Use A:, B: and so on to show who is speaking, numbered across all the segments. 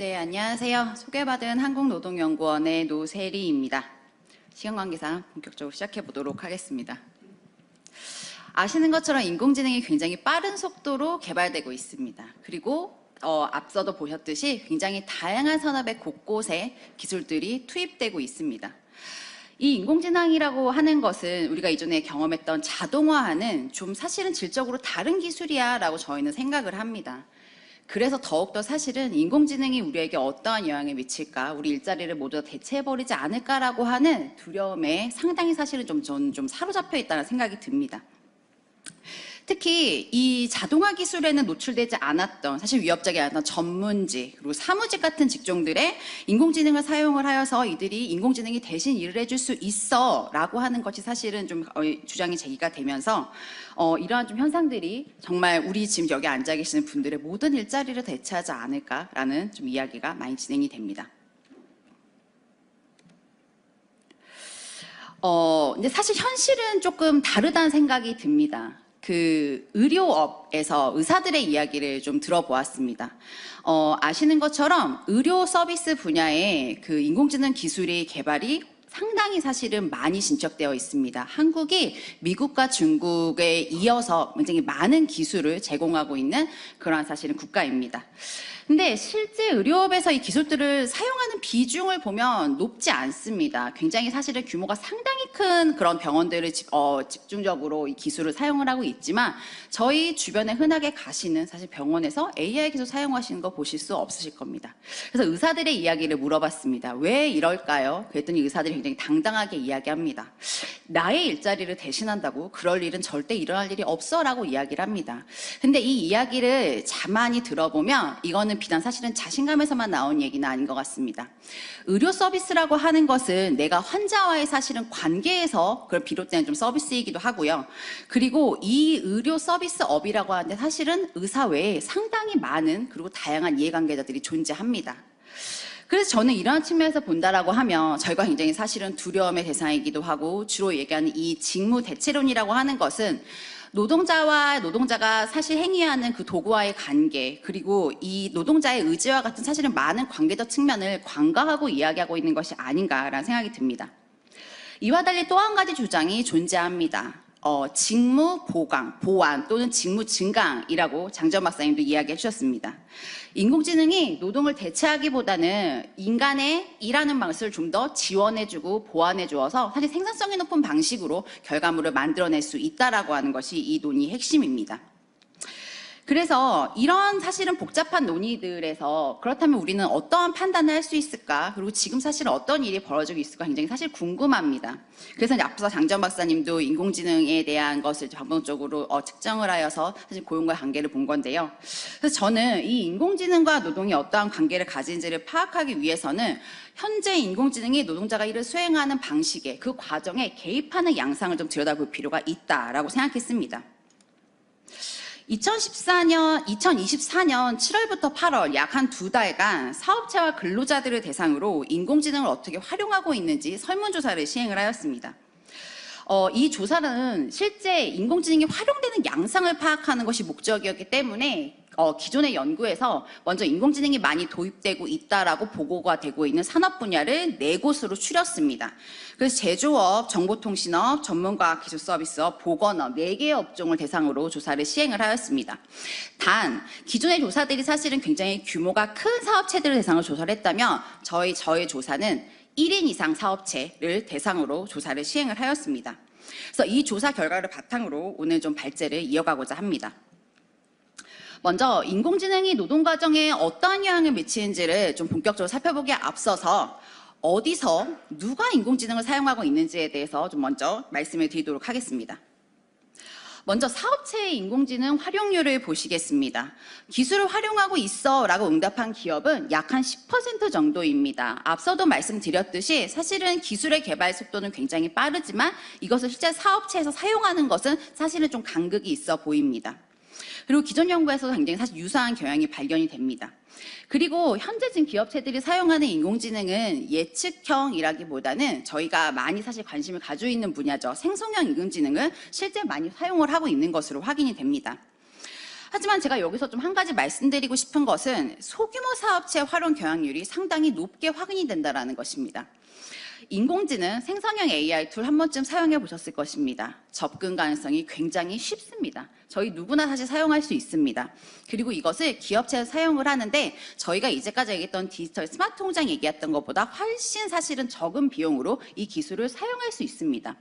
A: 네, 안녕하세요. 소개받은 한국노동연구원의 노세리입니다. 시간 관계상 본격적으로 시작해 보도록 하겠습니다. 아시는 것처럼 인공지능이 굉장히 빠른 속도로 개발되고 있습니다. 그리고 어, 앞서도 보셨듯이 굉장히 다양한 산업의 곳곳에 기술들이 투입되고 있습니다. 이 인공지능이라고 하는 것은 우리가 이전에 경험했던 자동화와는 좀 사실은 질적으로 다른 기술이야 라고 저희는 생각을 합니다. 그래서 더욱더 사실은 인공지능이 우리에게 어떠한 영향을 미칠까, 우리 일자리를 모두 다 대체해버리지 않을까라고 하는 두려움에 상당히 사실은 좀, 저는 좀 사로잡혀 있다는 생각이 듭니다. 특히 이 자동화 기술에는 노출되지 않았던 사실 위협적이 않았던 전문직 그리고 사무직 같은 직종들에 인공지능을 사용을 하여서 이들이 인공지능이 대신 일을 해줄 수 있어라고 하는 것이 사실은 좀 어, 주장이 제기가 되면서 어, 이러한 좀 현상들이 정말 우리 지금 여기 앉아 계시는 분들의 모든 일자리를 대체하지 않을까라는 좀 이야기가 많이 진행이 됩니다. 어, 근데 사실 현실은 조금 다르다는 생각이 듭니다. 그 의료업에서 의사들의 이야기를 좀 들어보았습니다. 어, 아시는 것처럼 의료 서비스 분야에 그 인공지능 기술의 개발이 상당히 사실은 많이 진척되어 있습니다. 한국이 미국과 중국에 이어서 굉장히 많은 기술을 제공하고 있는 그러한 사실은 국가입니다. 근데 실제 의료업에서 이 기술들을 사용하는 비중을 보면 높지 않습니다. 굉장히 사실은 규모가 상당히 큰 그런 병원들을 집, 어, 집중적으로 이 기술을 사용을 하고 있지만 저희 주변에 흔하게 가시는 사실 병원에서 AI 기술 사용하시는 거 보실 수 없으실 겁니다. 그래서 의사들의 이야기를 물어봤습니다. 왜 이럴까요? 그랬더니 의사들이 굉장히 당당하게 이야기합니다. 나의 일자리를 대신한다고 그럴 일은 절대 일어날 일이 없어라고 이야기를 합니다. 근데 이 이야기를 가만히 들어보면 이거는 비단 사실은 자신감에서만 나온 얘기는 아닌 것 같습니다. 의료 서비스라고 하는 것은 내가 환자와의 사실은 관계에서 그걸 비롯된 좀 서비스이기도 하고요. 그리고 이 의료 서비스업이라고 하는데 사실은 의사 외에 상당히 많은 그리고 다양한 이해관계자들이 존재합니다. 그래서 저는 이러한 측면에서 본다라고 하면 저희가 굉장히 사실은 두려움의 대상이기도 하고 주로 얘기하는 이 직무 대체론이라고 하는 것은 노동자와 노동자가 사실 행위하는 그 도구와의 관계 그리고 이 노동자의 의지와 같은 사실은 많은 관계적 측면을 관가하고 이야기하고 있는 것이 아닌가라는 생각이 듭니다. 이와 달리 또 한 가지 주장이 존재합니다. 어, 직무 보강, 보완 또는 직무 증강이라고 장전 박사님도 이야기해 주셨습니다. 인공지능이 노동을 대체하기보다는 인간의 일하는 방식을 좀 더 지원해주고 보완해 주어서 사실 생산성이 높은 방식으로 결과물을 만들어낼 수 있다라고 하는 것이 이 논의의 핵심입니다. 그래서 이런 사실은 복잡한 논의들에서 그렇다면 우리는 어떠한 판단을 할 수 있을까? 그리고 지금 사실 어떤 일이 벌어지고 있을까 굉장히 사실 궁금합니다. 그래서 앞서 장전 박사님도 인공지능에 대한 것을 방법적으로 어, 측정을 하여서 사실 고용과 관계를 본 건데요. 그래서 저는 이 인공지능과 노동이 어떠한 관계를 가진지를 파악하기 위해서는 현재 인공지능이 노동자가 일을 수행하는 방식에 그 과정에 개입하는 양상을 좀 들여다볼 필요가 있다라고 생각했습니다. 2014년, 2024년 7월부터 8월 약 한 두 달간 사업체와 근로자들을 대상으로 인공지능을 어떻게 활용하고 있는지 설문조사를 시행을 하였습니다. 어, 이 조사는 실제 인공지능이 활용되는 양상을 파악하는 것이 목적이었기 때문에 어, 기존의 연구에서 먼저 인공지능이 많이 도입되고 있다라고 보고가 되고 있는 산업 분야를 네 곳으로 추렸습니다. 그래서 제조업, 정보통신업, 전문과학 기술 서비스업, 보건업 네 개의 업종을 대상으로 조사를 시행을 하였습니다. 단 기존의 조사들이 사실은 굉장히 규모가 큰 사업체들을 대상으로 조사를 했다면 저희 저의 조사는 1인 이상 사업체를 대상으로 조사를 시행을 하였습니다. 그래서 이 조사 결과를 바탕으로 오늘 좀 발제를 이어가고자 합니다. 먼저 인공지능이 노동 과정에 어떠한 영향을 미치는지를 좀 본격적으로 살펴보기에 앞서서 어디서 누가 인공지능을 사용하고 있는지에 대해서 좀 먼저 말씀을 드리도록 하겠습니다. 먼저 사업체의 인공지능 활용률을 보시겠습니다. 기술을 활용하고 있어 라고 응답한 기업은 약 한 10% 정도입니다. 앞서도 말씀드렸듯이 사실은 기술의 개발 속도는 굉장히 빠르지만 이것을 실제 사업체에서 사용하는 것은 사실은 좀 간극이 있어 보입니다. 그리고 기존 연구에서도 굉장히 사실 유사한 경향이 발견이 됩니다. 그리고 현재 지금 기업체들이 사용하는 인공지능은 예측형이라기보다는 저희가 많이 사실 관심을 가지고 있는 분야죠. 생성형 인공지능을 실제 많이 사용을 하고 있는 것으로 확인이 됩니다. 하지만 제가 여기서 좀 한 가지 말씀드리고 싶은 것은 소규모 사업체 활용 경향률이 상당히 높게 확인이 된다는 것입니다. 인공지능 생성형 AI 툴 한 번쯤 사용해 보셨을 것입니다. 접근 가능성이 굉장히 쉽습니다. 저희 누구나 사실 사용할 수 있습니다. 그리고 이것을 기업체에서 사용을 하는데 저희가 이제까지 얘기했던 디지털 스마트 통장 얘기했던 것보다 훨씬 사실은 적은 비용으로 이 기술을 사용할 수 있습니다.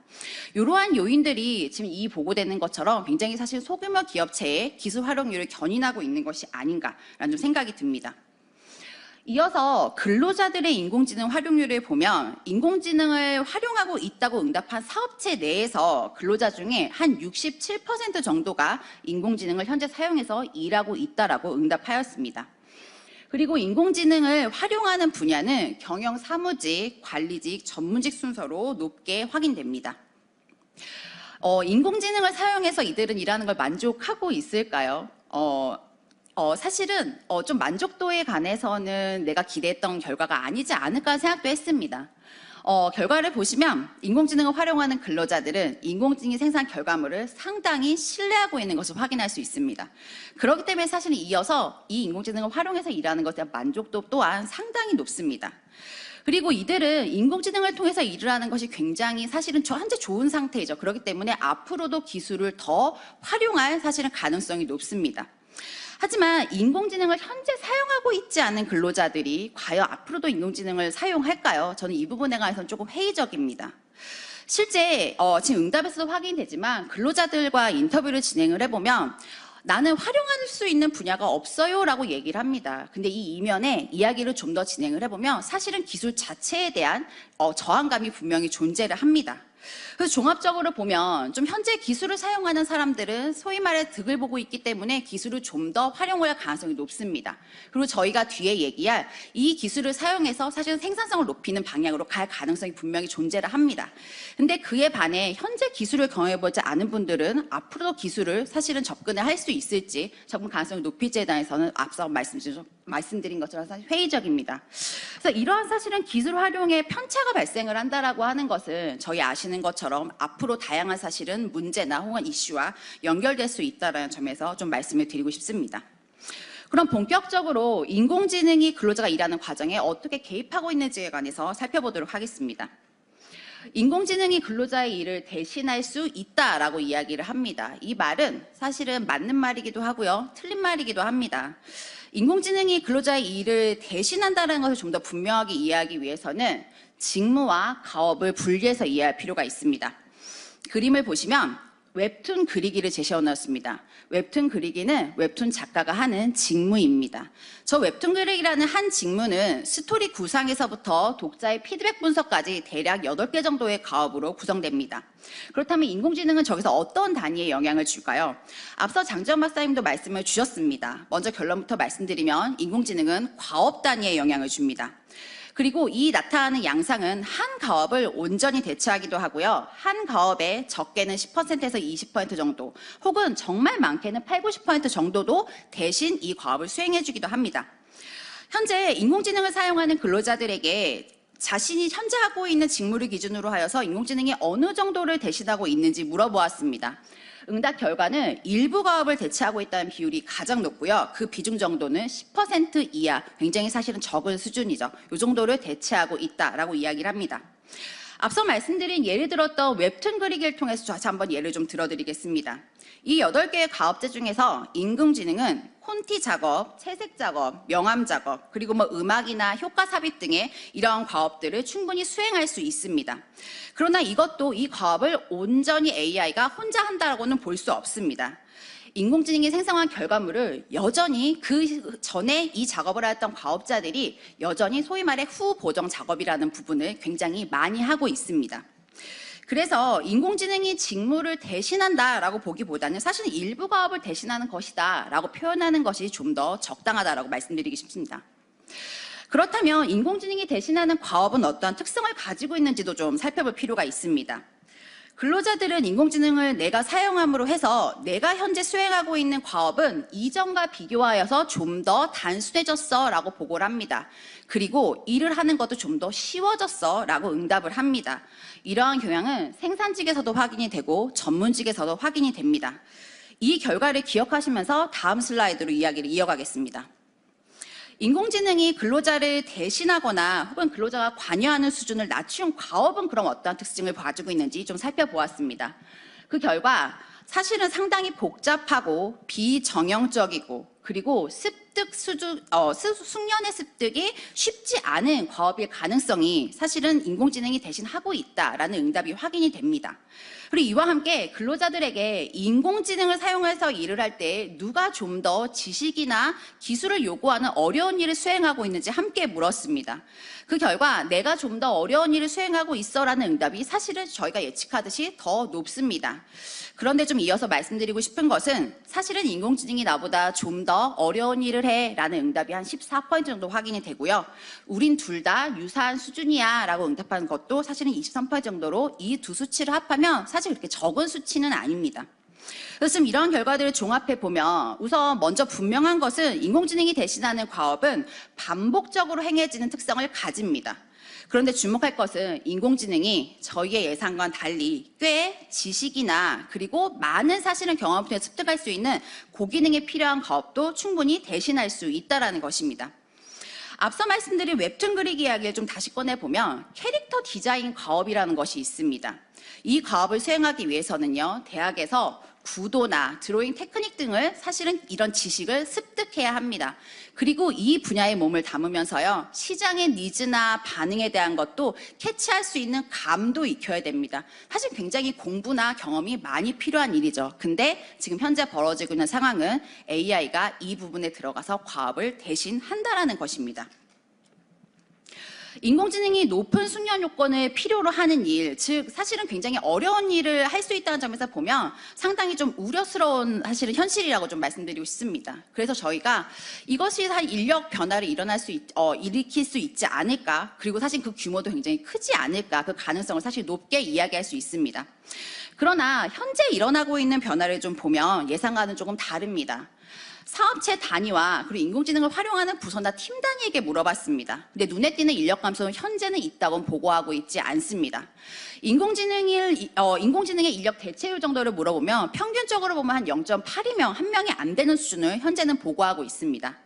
A: 이러한 요인들이 지금 이 보고되는 것처럼 굉장히 사실 소규모 기업체의 기술 활용률을 견인하고 있는 것이 아닌가라는 좀 생각이 듭니다. 이어서 근로자들의 인공지능 활용률을 보면 인공지능을 활용하고 있다고 응답한 사업체 내에서 근로자 중에 한 67% 정도가 인공지능을 현재 사용해서 일하고 있다라고 응답하였습니다. 그리고 인공지능을 활용하는 분야는 경영 사무직, 관리직, 전문직 순서로 높게 확인됩니다. 어, 인공지능을 사용해서 이들은 일하는 걸 만족하고 있을까요? 어, 어, 사실은 어, 좀 만족도에 관해서는 내가 기대했던 결과가 아니지 않을까 생각도 했습니다. 어, 결과를 보시면 인공지능을 활용하는 근로자들은 인공지능 생산 결과물을 상당히 신뢰하고 있는 것을 확인할 수 있습니다. 그렇기 때문에 사실은 이어서 이 인공지능을 활용해서 일하는 것에 대한 만족도 또한 상당히 높습니다. 그리고 이들은 인공지능을 통해서 일을 하는 것이 굉장히 사실은 저 현재 좋은 상태이죠. 그렇기 때문에 앞으로도 기술을 더 활용할 사실은 가능성이 높습니다. 하지만 인공지능을 현재 사용하고 있지 않은 근로자들이 과연 앞으로도 인공지능을 사용할까요? 저는 이 부분에 관해서는 조금 회의적입니다. 실제 어, 지금 응답에서도 확인되지만 근로자들과 인터뷰를 진행을 해보면 나는 활용할 수 있는 분야가 없어요 라고 얘기를 합니다. 근데 이 이면에 이야기를 좀 더 진행을 해보면 사실은 기술 자체에 대한 어, 저항감이 분명히 존재를 합니다. 그래서 종합적으로 보면 좀 현재 기술을 사용하는 사람들은 소위 말해 득을 보고 있기 때문에 기술을 좀 더 활용할 가능성이 높습니다. 그리고 저희가 뒤에 얘기할 이 기술을 사용해서 사실은 생산성을 높이는 방향으로 갈 가능성이 분명히 존재를 합니다. 근데 그에 반해 현재 기술을 경험해보지 않은 분들은 앞으로도 기술을 사실은 접근을 할 수 있을지 접근 가능성이 높일지에 대해서는 앞서 말씀드린 말씀드린 것처럼 사실 회의적입니다. 그래서 이러한 사실은 기술 활용에 편차가 발생을 한다라고 하는 것은 저희 아시는 것처럼 앞으로 다양한 사실은 문제나 혹은 이슈와 연결될 수 있다는 점에서 좀 말씀을 드리고 싶습니다. 그럼 본격적으로 인공지능이 근로자가 일하는 과정에 어떻게 개입하고 있는지에 관해서 살펴보도록 하겠습니다. 인공지능이 근로자의 일을 대신할 수 있다라고 이야기를 합니다. 이 말은 사실은 맞는 말이기도 하고요. 틀린 말이기도 합니다. 인공지능이 근로자의 일을 대신한다는 것을 좀 더 분명하게 이해하기 위해서는 직무와 가업을 분리해서 이해할 필요가 있습니다. 그림을 보시면 웹툰 그리기를 제시해 놓았습니다. 웹툰 그리기는 웹툰 작가가 하는 직무입니다. 저 웹툰 그리기라는 한 직무는 스토리 구상에서부터 독자의 피드백 분석까지 대략 8개 정도의 가업으로 구성됩니다. 그렇다면 인공지능은 저기서 어떤 단위의 영향을 줄까요? 앞서 장지원 박사님도 말씀을 주셨습니다. 먼저 결론부터 말씀드리면 인공지능은 과업 단위의 영향을 줍니다. 그리고 이 나타나는 양상은 한 가업을 온전히 대체하기도 하고요. 한 가업에 적게는 10%에서 20% 정도, 혹은 정말 많게는 8, 90% 정도도 대신 이 가업을 수행해 주기도 합니다. 현재 인공지능을 사용하는 근로자들에게 자신이 현재 하고 있는 직무를 기준으로 하여서 인공지능이 어느 정도를 대신하고 있는지 물어보았습니다. 응답 결과는 일부 가업을 대체하고 있다는 비율이 가장 높고요. 그 비중 정도는 10% 이하, 굉장히 사실은 적은 수준이죠. 이 정도를 대체하고 있다라고 이야기를 합니다. 앞서 말씀드린 예를 들었던 웹툰 그리기를 통해서 다시 한번 예를 좀 들어드리겠습니다. 이 8개의 가업제 중에서 인공지능은 콘티 작업, 채색 작업, 명암 작업, 그리고 뭐 음악이나 효과 삽입 등의 이러한 가업들을 충분히 수행할 수 있습니다. 그러나 이것도 이 가업을 온전히 AI가 혼자 한다고는 볼 수 없습니다. 인공지능이 생성한 결과물을 여전히 그 전에 이 작업을 했던 과업자들이 여전히 소위 말해 후보정 작업이라는 부분을 굉장히 많이 하고 있습니다. 그래서 인공지능이 직무를 대신한다라고 보기보다는 사실은 일부 과업을 대신하는 것이다라고 표현하는 것이 좀 더 적당하다라고 말씀드리기 싶습니다. 그렇다면 인공지능이 대신하는 과업은 어떠한 특성을 가지고 있는지도 좀 살펴볼 필요가 있습니다. 근로자들은 인공지능을 내가 사용함으로 해서 내가 현재 수행하고 있는 과업은 이전과 비교하여서 좀 더 단순해졌어 라고 보고를 합니다. 그리고 일을 하는 것도 좀 더 쉬워졌어 라고 응답을 합니다. 이러한 경향은 생산직에서도 확인이 되고 전문직에서도 확인이 됩니다. 이 결과를 기억하시면서 다음 슬라이드로 이야기를 이어가겠습니다. 인공지능이 근로자를 대신하거나 혹은 근로자가 관여하는 수준을 낮춘 과업은 그럼 어떠한 특징을 가지고 있는지 좀 살펴보았습니다. 그 결과 사실은 상당히 복잡하고 비정형적이고 그리고 습 득 수주, 어, 수- 숙련의 습득이 쉽지 않은 과업일 가능성이 사실은 인공지능이 대신 하고 있다라는 응답이 확인이 됩니다. 그리고 이와 함께 근로자들에게 인공지능을 사용해서 일을 할 때 누가 좀 더 지식이나 기술을 요구하는 어려운 일을 수행하고 있는지 함께 물었습니다. 그 결과 내가 좀 더 어려운 일을 수행하고 있어라는 응답이 사실은 저희가 예측하듯이 더 높습니다. 그런데 좀 이어서 말씀드리고 싶은 것은 사실은 인공지능이 나보다 좀 더 어려운 일을 해 라는 응답이 한 14% 정도 확인이 되고요. 우린 둘 다 유사한 수준이야 라고 응답한 것도 사실은 23% 정도로 이 두 수치를 합하면 사실 그렇게 적은 수치는 아닙니다. 지금 이런 결과들을 종합해 보면 우선 먼저 분명한 것은 인공지능이 대신하는 과업은 반복적으로 행해지는 특성을 가집니다. 그런데 주목할 것은 인공지능이 저희의 예상과는 달리 꽤 지식이나 그리고 많은 사실은 경험을 통해 습득할 수 있는 고기능에 필요한 과업도 충분히 대신할 수 있다는 것입니다. 앞서 말씀드린 웹툰 그리기 이야기를 좀 다시 꺼내보면 캐릭터 디자인 과업이라는 것이 있습니다. 이 과업을 수행하기 위해서는요, 대학에서 구도나 드로잉 테크닉 등을 사실은 이런 지식을 습득해야 합니다. 그리고 이 분야의 몸을 담으면서요, 시장의 니즈나 반응에 대한 것도 캐치할 수 있는 감도 익혀야 됩니다. 사실 굉장히 공부나 경험이 많이 필요한 일이죠. 근데 지금 현재 벌어지고 있는 상황은 AI가 이 부분에 들어가서 과업을 대신 한다라는 것입니다. 인공지능이 높은 숙련 요건을 필요로 하는 일, 즉 사실은 굉장히 어려운 일을 할 수 있다는 점에서 보면 상당히 좀 우려스러운 사실은 현실이라고 좀 말씀드리고 싶습니다. 그래서 저희가 이것이 사실 인력 변화를 일어날 수 있, 어, 일으킬 수 있지 않을까, 그리고 사실 그 규모도 굉장히 크지 않을까, 그 가능성을 사실 높게 이야기할 수 있습니다. 그러나 현재 일어나고 있는 변화를 좀 보면 예상과는 조금 다릅니다. 사업체 단위와 그리고 인공지능을 활용하는 부서나 팀 단위에게 물어봤습니다. 근데 눈에 띄는 인력 감소는 현재는 있다고 보고하고 있지 않습니다. 인공지능일, 어, 인공지능의 인력 대체율 정도를 물어보면 평균적으로 보면 한 0.8이명, 한 명이 안 되는 수준을 현재는 보고하고 있습니다.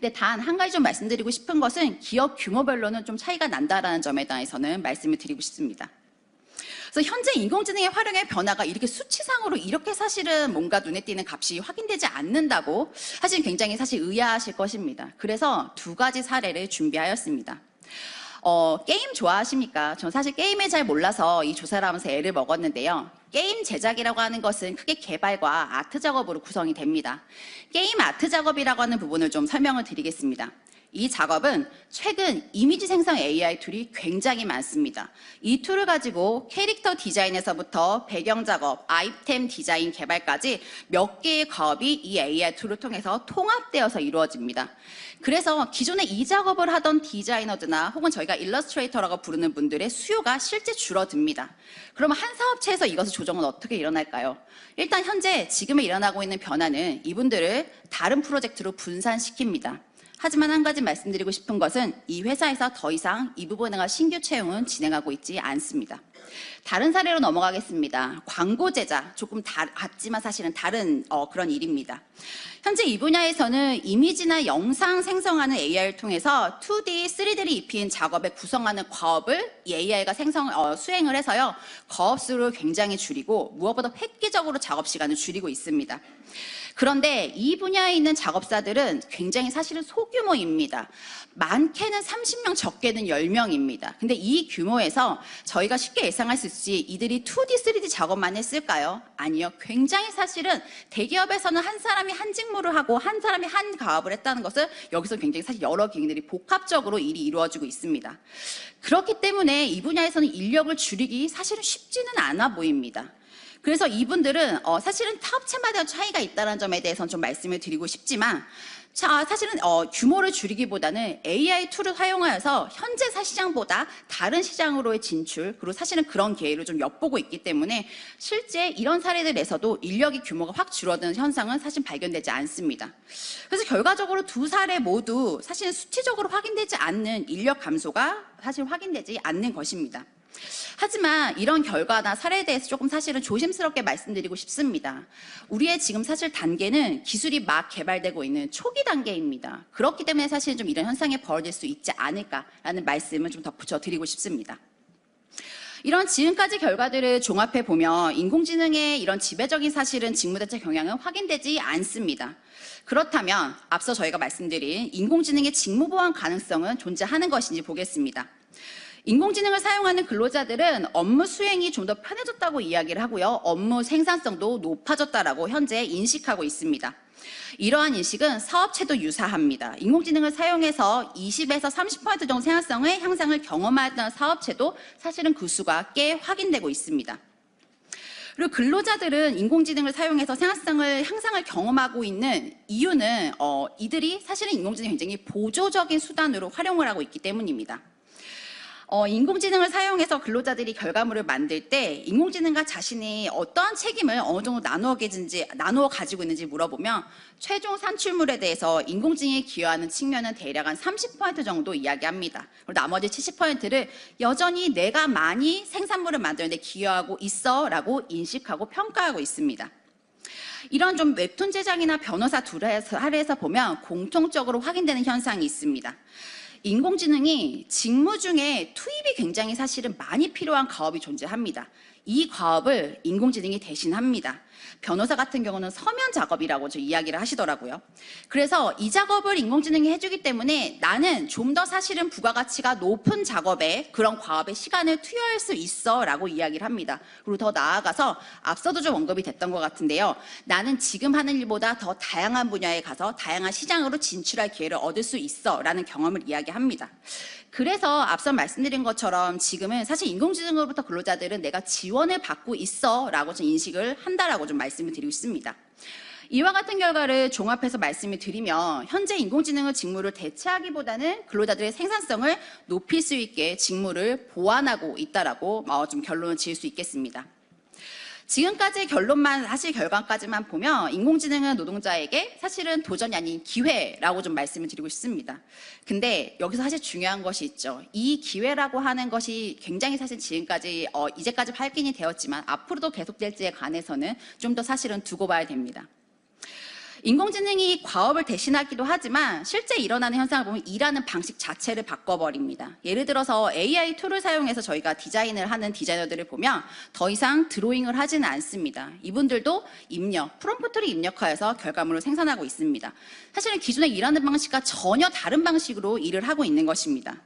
A: 근데 단 한 가지 좀 말씀드리고 싶은 것은 기업 규모별로는 좀 차이가 난다라는 점에 대해서는 말씀을 드리고 싶습니다. 그래서 현재 인공지능의 활용의 변화가 이렇게 수치상으로 이렇게 사실은 뭔가 눈에 띄는 값이 확인되지 않는다고 사실 굉장히 사실 의아하실 것입니다. 그래서 두 가지 사례를 준비하였습니다. 어, 게임 좋아하십니까? 전 사실 게임을 잘 몰라서 이 조사를 하면서 애를 먹었는데요. 게임 제작이라고 하는 것은 크게 개발과 아트 작업으로 구성이 됩니다. 게임 아트 작업이라고 하는 부분을 좀 설명을 드리겠습니다. 이 작업은 최근 이미지 생성 AI 툴이 굉장히 많습니다. 이 툴을 가지고 캐릭터 디자인에서부터 배경 작업, 아이템 디자인 개발까지 몇 개의 과업이 이 AI 툴을 통해서 통합되어서 이루어집니다. 그래서 기존에 이 작업을 하던 디자이너드나 혹은 저희가 일러스트레이터라고 부르는 분들의 수요가 실제 줄어듭니다. 그러면 한 사업체에서 이것을 조정은 어떻게 일어날까요? 일단 현재 지금에 일어나고 있는 변화는 이분들을 다른 프로젝트로 분산시킵니다. 하지만 한 가지 말씀드리고 싶은 것은 이 회사에서 더 이상 이 부분에 관한 신규 채용은 진행하고 있지 않습니다. 다른 사례로 넘어가겠습니다. 광고 제작 조금 다, 같지만 사실은 다른 어, 그런 일입니다. 현재 이 분야에서는 이미지나 영상 생성하는 AI를 통해서 2D, 3D를 입힌 작업에 구성하는 과업을 이 AI가 생성 어, 수행을 해서요 거업 수를 굉장히 줄이고 무엇보다 획기적으로 작업 시간을 줄이고 있습니다. 그런데 이 분야에 있는 작업사들은 굉장히 사실은 소규모입니다. 많게는 30명, 적게는 10명입니다. 근데 이 규모에서 저희가 쉽게 예상할 수 있지 이들이 2D, 3D 작업만 했을까요? 아니요. 굉장히 사실은 대기업에서는 한 사람이 한 직무를 하고 한 사람이 한 가업을 했다는 것을 여기서 굉장히 사실 여러 기능들이 복합적으로 일이 이루어지고 있습니다. 그렇기 때문에 이 분야에서는 인력을 줄이기 사실은 쉽지는 않아 보입니다. 그래서 이분들은 어, 사실은 타 업체마다 차이가 있다는 점에 대해서는 좀 말씀을 드리고 싶지만 자, 사실은 어, 규모를 줄이기보다는 AI 툴을 활용하여서 현재 사 시장보다 다른 시장으로의 진출 그리고 사실은 그런 기회를 좀 엿보고 있기 때문에 실제 이런 사례들에서도 인력의 규모가 확 줄어드는 현상은 사실 발견되지 않습니다. 그래서 결과적으로 두 사례 모두 사실 수치적으로 확인되지 않는 인력 감소가 사실 확인되지 않는 것입니다. 하지만 이런 결과나 사례에 대해서 조금 사실은 조심스럽게 말씀드리고 싶습니다. 우리의 지금 사실 단계는 기술이 막 개발되고 있는 초기 단계입니다. 그렇기 때문에 사실 좀 이런 현상이 벌어질 수 있지 않을까라는 말씀을 좀 덧붙여 드리고 싶습니다. 이런 지금까지 결과들을 종합해 보면 인공지능의 이런 지배적인 사실은 직무대책 경향은 확인되지 않습니다. 그렇다면 앞서 저희가 말씀드린 인공지능의 직무 보완 가능성은 존재하는 것인지 보겠습니다. 인공지능을 사용하는 근로자들은 업무 수행이 좀 더 편해졌다고 이야기를 하고요. 업무 생산성도 높아졌다라고 현재 인식하고 있습니다. 이러한 인식은 사업체도 유사합니다. 인공지능을 사용해서 20에서 30% 정도 생산성의 향상을 경험하던 사업체도 사실은 그 수가 꽤 확인되고 있습니다. 그리고 근로자들은 인공지능을 사용해서 생산성을 향상을 경험하고 있는 이유는 어, 이들이 사실은 인공지능을 굉장히 보조적인 수단으로 활용을 하고 있기 때문입니다. 어, 인공지능을 사용해서 근로자들이 결과물을 만들 때 인공지능과 자신이 어떠한 책임을 어느 정도 나누어 가지는지 나누어 가지고 있는지 물어보면 최종 산출물에 대해서 인공지능이 기여하는 측면은 대략 한 30% 정도 이야기합니다. 그리고 나머지 70%를 여전히 내가 많이 생산물을 만드는데 기여하고 있어라고 인식하고 평가하고 있습니다. 이런 좀 웹툰 제작이나 변호사 둘에서 보면 공통적으로 확인되는 현상이 있습니다. 인공지능이 직무 중에 투입이 굉장히 사실은 많이 필요한 과업이 존재합니다. 이 과업을 인공지능이 대신합니다. 변호사 같은 경우는 서면 작업이라고 저 이야기를 하시더라고요. 그래서 이 작업을 인공지능이 해주기 때문에 나는 좀 더 사실은 부가가치가 높은 작업에 그런 과업에 시간을 투여할 수 있어 라고 이야기를 합니다. 그리고 더 나아가서 앞서도 좀 언급이 됐던 것 같은데요. 나는 지금 하는 일보다 더 다양한 분야에 가서 다양한 시장으로 진출할 기회를 얻을 수 있어 라는 경험을 이야기합니다. 그래서 앞서 말씀드린 것처럼 지금은 사실 인공지능으로부터 근로자들은 내가 지원을 받고 있어 라고 좀 인식을 한다라고 좀 말씀을 드리고 있습니다. 이와 같은 결과를 종합해서 말씀을 드리면 현재 인공지능의 직무를 대체하기보다는 근로자들의 생산성을 높일 수 있게 직무를 보완하고 있다라고 어, 좀 결론을 지을 수 있겠습니다. 지금까지 결론만 사실 결과까지만 보면 인공지능은 노동자에게 사실은 도전이 아닌 기회라고 좀 말씀을 드리고 싶습니다. 근데 여기서 사실 중요한 것이 있죠. 이 기회라고 하는 것이 굉장히 사실 지금까지 어, 이제까지 발견이 되었지만 앞으로도 계속될지에 관해서는 좀 더 사실은 두고 봐야 됩니다. 인공지능이 과업을 대신하기도 하지만 실제 일어나는 현상을 보면 일하는 방식 자체를 바꿔버립니다. 예를 들어서 AI 툴을 사용해서 저희가 디자인을 하는 디자이너들을 보면 더 이상 드로잉을 하지는 않습니다. 이분들도 입력, 프롬프트를 입력하여서 결과물을 생산하고 있습니다. 사실은 기존의 일하는 방식과 전혀 다른 방식으로 일을 하고 있는 것입니다.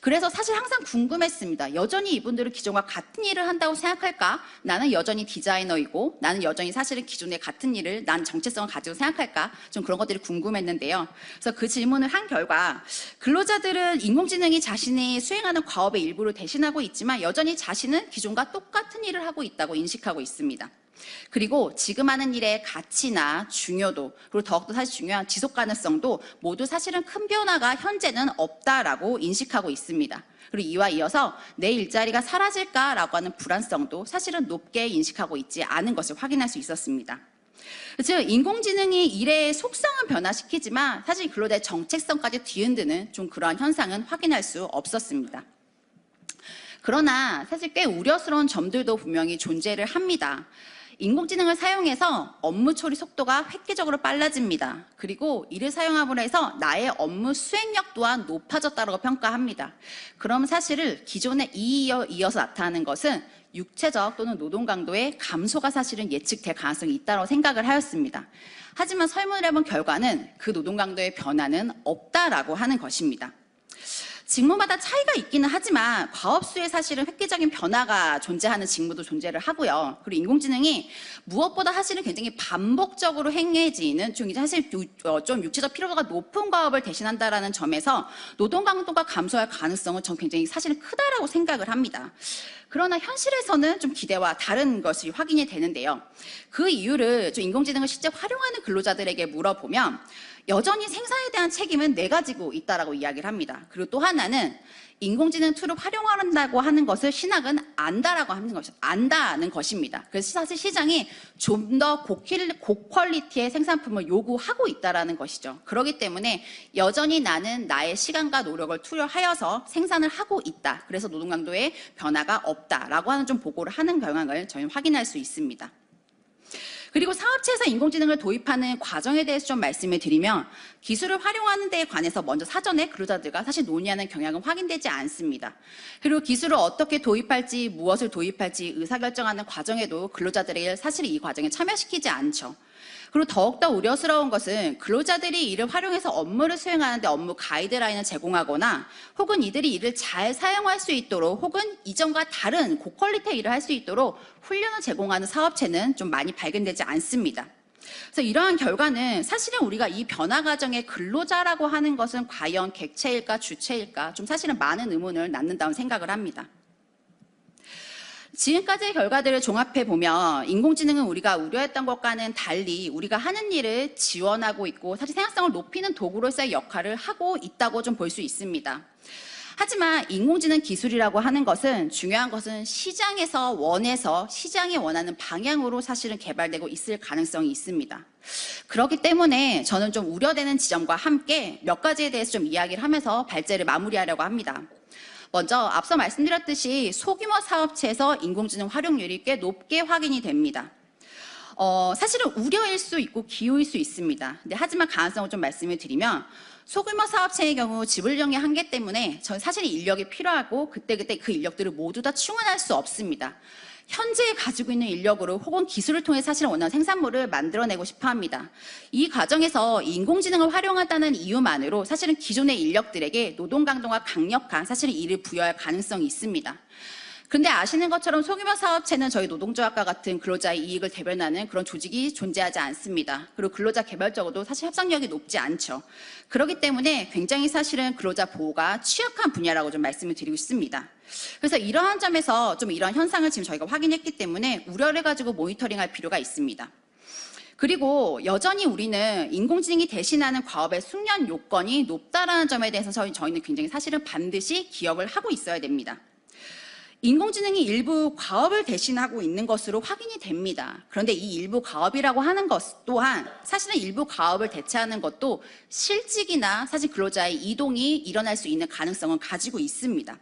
A: 그래서 사실 항상 궁금했습니다. 여전히 이분들은 기존과 같은 일을 한다고 생각할까? 나는 여전히 디자이너이고 나는 여전히 사실은 기존의 같은 일을 난 정체성을 가지고 생각할까? 좀 그런 것들이 궁금했는데요. 그래서 그 질문을 한 결과 근로자들은 인공지능이 자신이 수행하는 과업의 일부를 대신하고 있지만 여전히 자신은 기존과 똑같은 일을 하고 있다고 인식하고 있습니다. 그리고 지금 하는 일의 가치나 중요도 그리고 더욱더 사실 중요한 지속 가능성도 모두 사실은 큰 변화가 현재는 없다라고 인식하고 있습니다. 그리고 이와 이어서 내 일자리가 사라질까라고 하는 불안성도 사실은 높게 인식하고 있지 않은 것을 확인할 수 있었습니다. 즉 인공지능이 일의 속성은 변화시키지만 사실 근로자의 정체성까지 뒤흔드는 좀 그러한 현상은 확인할 수 없었습니다. 그러나 사실 꽤 우려스러운 점들도 분명히 존재를 합니다. 인공지능을 사용해서 업무 처리 속도가 획기적으로 빨라집니다. 그리고 이를 사용함으로 해서 나의 업무 수행력 또한 높아졌다고 평가합니다. 그럼 사실은 기존에 이어 이어서 나타나는 것은 육체적 또는 노동 강도의 감소가 사실은 예측될 가능성이 있다고 생각을 하였습니다. 하지만 설문을 해본 결과는 그 노동 강도의 변화는 없다라고 하는 것입니다. 직무마다 차이가 있기는 하지만 과업수에 사실은 획기적인 변화가 존재하는 직무도 존재를 하고요. 그리고 인공지능이 무엇보다 사실은 굉장히 반복적으로 행해지는 좀 사실 어, 좀 육체적 피로도가 높은 과업을 대신한다라는 점에서 노동 강도가 감소할 가능성은 전 굉장히 사실은 크다라고 생각을 합니다. 그러나 현실에서는 좀 기대와 다른 것이 확인이 되는데요. 그 이유를 좀 인공지능을 실제 활용하는 근로자들에게 물어보면 여전히 생산에 대한 책임은 내 가 지고 있다라고 이야기를 합니다. 그리고 또 하나는 인공지능 툴을 활용한다고 하는 것을 신학은 안다라고 하는 것이 안다는 것입니다. 그래서 사실 시장이 좀 더 고퀄리티의 생산품을 요구하고 있다라는 것이죠. 그렇기 때문에 여전히 나는 나의 시간과 노력을 투여하여서 생산을 하고 있다. 그래서 노동 강도의 변화가 없다라고 하는 좀 보고를 하는 경향을 저희는 확인할 수 있습니다. 그리고 사업체에서 인공지능을 도입하는 과정에 대해서 좀 말씀을 드리면 기술을 활용하는 데에 관해서 먼저 사전에 근로자들과 사실 논의하는 경향은 확인되지 않습니다. 그리고 기술을 어떻게 도입할지 무엇을 도입할지 의사결정하는 과정에도 근로자들을 사실 이 과정에 참여시키지 않죠. 그리고 더욱더 우려스러운 것은 근로자들이 이를 활용해서 업무를 수행하는데 업무 가이드라인을 제공하거나 혹은 이들이 이를 잘 사용할 수 있도록 혹은 이전과 다른 고퀄리티의 일을 할 수 있도록 훈련을 제공하는 사업체는 좀 많이 발견되지 않습니다. 그래서 이러한 결과는 사실은 우리가 이 변화 과정의 근로자라고 하는 것은 과연 객체일까 주체일까 좀 사실은 많은 의문을 낳는다고 생각을 합니다. 지금까지의 결과들을 종합해 보면 인공지능은 우리가 우려했던 것과는 달리 우리가 하는 일을 지원하고 있고 사실 생산성을 높이는 도구로서의 역할을 하고 있다고 좀 볼 수 있습니다. 하지만 인공지능 기술이라고 하는 것은 중요한 것은 시장에서 원해서 시장이 원하는 방향으로 사실은 개발되고 있을 가능성이 있습니다. 그렇기 때문에 저는 좀 우려되는 지점과 함께 몇 가지에 대해서 좀 이야기를 하면서 발제를 마무리하려고 합니다. 먼저 앞서 말씀드렸듯이 소규모 사업체에서 인공지능 활용률이 꽤 높게 확인이 됩니다. 어, 사실은 우려일 수 있고 기호일 수 있습니다. 근데 하지만 가능성을 좀 말씀을 드리면 소규모 사업체의 경우 지불력의 한계 때문에 전 사실 인력이 필요하고 그때그때 그 인력들을 모두 다 충원할 수 없습니다. 현재 가지고 있는 인력으로 혹은 기술을 통해 사실 원하는 생산물을 만들어내고 싶어 합니다. 이 과정에서 인공지능을 활용한다는 이유만으로 사실은 기존의 인력들에게 노동 강도가 강력한 사실은 일을 부여할 가능성이 있습니다. 근데 아시는 것처럼 소규모 사업체는 저희 노동조합과 같은 근로자의 이익을 대변하는 그런 조직이 존재하지 않습니다. 그리고 근로자 개발적으로도 사실 협상력이 높지 않죠. 그렇기 때문에 굉장히 사실은 근로자 보호가 취약한 분야라고 좀 말씀을 드리고 싶습니다. 그래서 이러한 점에서 좀 이러한 현상을 지금 저희가 확인했기 때문에 우려를 가지고 모니터링할 필요가 있습니다. 그리고 여전히 우리는 인공지능이 대신하는 과업의 숙련 요건이 높다라는 점에 대해서 저희, 저희는 굉장히 사실은 반드시 기억을 하고 있어야 됩니다. 인공지능이 일부 과업을 대신하고 있는 것으로 확인이 됩니다. 그런데 이 일부 과업이라고 하는 것 또한 사실은 일부 과업을 대체하는 것도 실직이나 사실 근로자의 이동이 일어날 수 있는 가능성은 가지고 있습니다.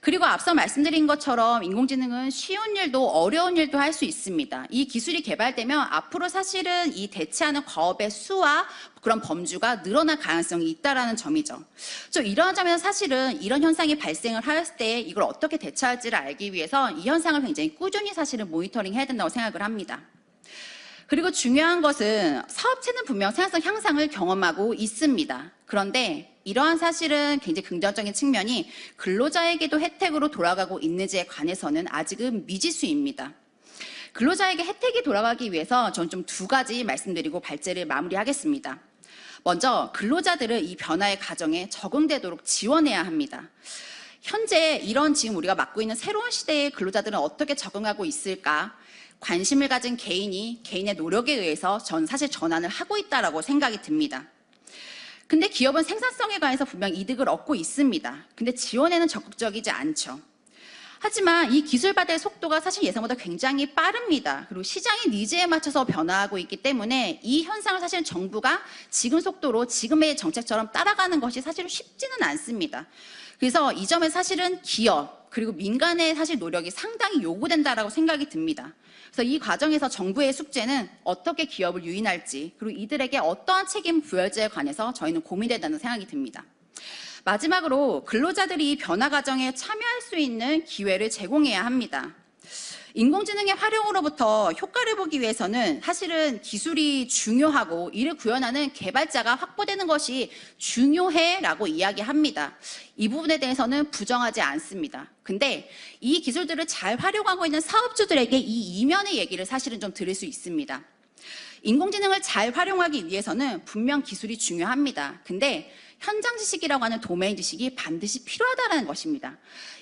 A: 그리고 앞서 말씀드린 것처럼 인공지능은 쉬운 일도 어려운 일도 할 수 있습니다. 이 기술이 개발되면 앞으로 사실은 이 대체하는 과업의 수와 그런 범주가 늘어날 가능성이 있다라는 점이죠. 좀 이러한 점에서 사실은 이런 현상이 발생을 했을 때 이걸 어떻게 대처할지를 알기 위해서 이 현상을 굉장히 꾸준히 사실은 모니터링 해야 된다고 생각을 합니다. 그리고 중요한 것은 사업체는 분명 생산성 향상을 경험하고 있습니다. 그런데 이러한 사실은 굉장히 긍정적인 측면이 근로자에게도 혜택으로 돌아가고 있는지에 관해서는 아직은 미지수입니다. 근로자에게 혜택이 돌아가기 위해서 저는 좀 두 가지 말씀드리고 발제를 마무리하겠습니다. 먼저 근로자들을 이 변화의 과정에 적응되도록 지원해야 합니다. 현재 이런 지금 우리가 맡고 있는 새로운 시대의 근로자들은 어떻게 적응하고 있을까? 관심을 가진 개인이 개인의 노력에 의해서 전 사실 전환을 하고 있다라고 생각이 듭니다. 근데 기업은 생산성에 관해서 분명 이득을 얻고 있습니다. 근데 지원에는 적극적이지 않죠. 하지만 이 기술 발달 속도가 사실 예상보다 굉장히 빠릅니다. 그리고 시장의 니즈에 맞춰서 변화하고 있기 때문에 이 현상을 사실 정부가 지금 속도로 지금의 정책처럼 따라가는 것이 사실 쉽지는 않습니다. 그래서 이 점에 사실은 기업 그리고 민간의 사실 노력이 상당히 요구된다라고 생각이 듭니다. 그래서 이 과정에서 정부의 숙제는 어떻게 기업을 유인할지 그리고 이들에게 어떠한 책임 부여할지에 관해서 저희는 고민된다는 생각이 듭니다. 마지막으로 근로자들이 변화 과정에 참여할 수 있는 기회를 제공해야 합니다. 인공지능의 활용으로부터 효과를 보기 위해서는 사실은 기술이 중요하고 이를 구현하는 개발자가 확보되는 것이 중요해라고 이야기합니다. 이 부분에 대해서는 부정하지 않습니다. 근데 이 기술들을 잘 활용하고 있는 사업주들에게 이 이면의 얘기를 사실은 좀 들을 수 있습니다. 인공지능을 잘 활용하기 위해서는 분명 기술이 중요합니다. 근데 현장 지식이라고 하는 도메인 지식이 반드시 필요하다는 것입니다.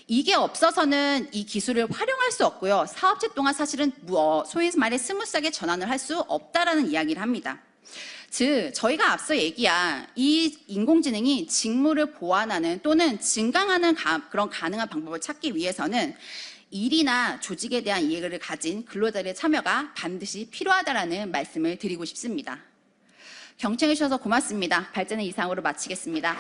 A: 이게 없어서는 이 기술을 활용할 수 없고요. 사업체 동안 사실은 뭐, 소위 말해 스무스하게 전환을 할 수 없다라는 이야기를 합니다. 즉 저희가 앞서 얘기한 이 인공지능이 직무를 보완하는 또는 증강하는 가, 그런 가능한 방법을 찾기 위해서는 일이나 조직에 대한 이해를 가진 근로자들의 참여가 반드시 필요하다라는 말씀을 드리고 싶습니다. 경청해 주셔서 고맙습니다. 발제는 이상으로 마치겠습니다.